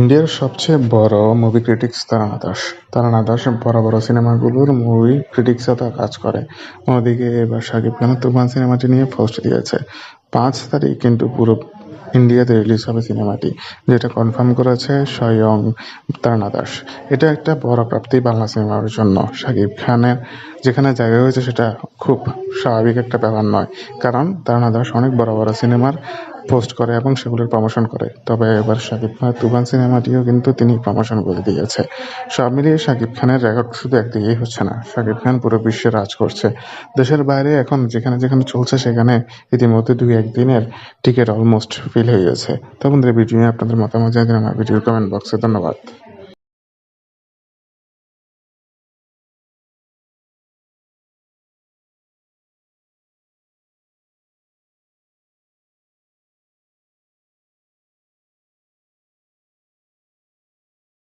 ইন্ডিয়ার সবচেয়ে বড় মুভি ক্রিটিক্স তারানা দাস। তারানা দাস বড় বড় সিনেমাগুলোর মুভি ক্রিটিক্সে তা কাজ করে। অন্যদিকে এবার শাকিব খানের তুফান সিনেমাটি নিয়ে পোস্ট দিয়েছে। পাঁচ তারিখ কিন্তু পুরো ইন্ডিয়াতে রিলিজ হবে সিনেমাটি যেটা কনফার্ম করেছে স্বয়ং তারানা দাস। এটা একটা বড় প্রাপ্তি বাংলা সিনেমার জন্য শাকিব খানের। যেখানে জায়গা হয়েছে সেটা খুব স্বাভাবিক একটা ব্যাপার নয়। কারণ তারানা দাস অনেক বড় বড় সিনেমার পোস্ট করে এবং সেগুলোর প্রমোশন করে। তবে এবার শাকিব খানের তুফান সিনেমাটিও কিন্তু তিনি প্রমোশন করে দিয়েছে। সব মিলিয়ে শাকিব খানের রেকর্ড শুধু একদিকেই হচ্ছে না। শাকিব খান পুরো বিশ্বে রাজ করছে। দেশের বাইরে এখন যেখানে যেখানে চলছে সেখানে ইতিমধ্যে দুই একদিনের টিকিট অলমোস্ট ফিল হয়ে গেছে। তো বন্ধুরা ভিডিও নিয়ে আপনাদের মতামত জানিয়ে আমার ভিডিও কমেন্ট বক্সে ধন্যবাদ।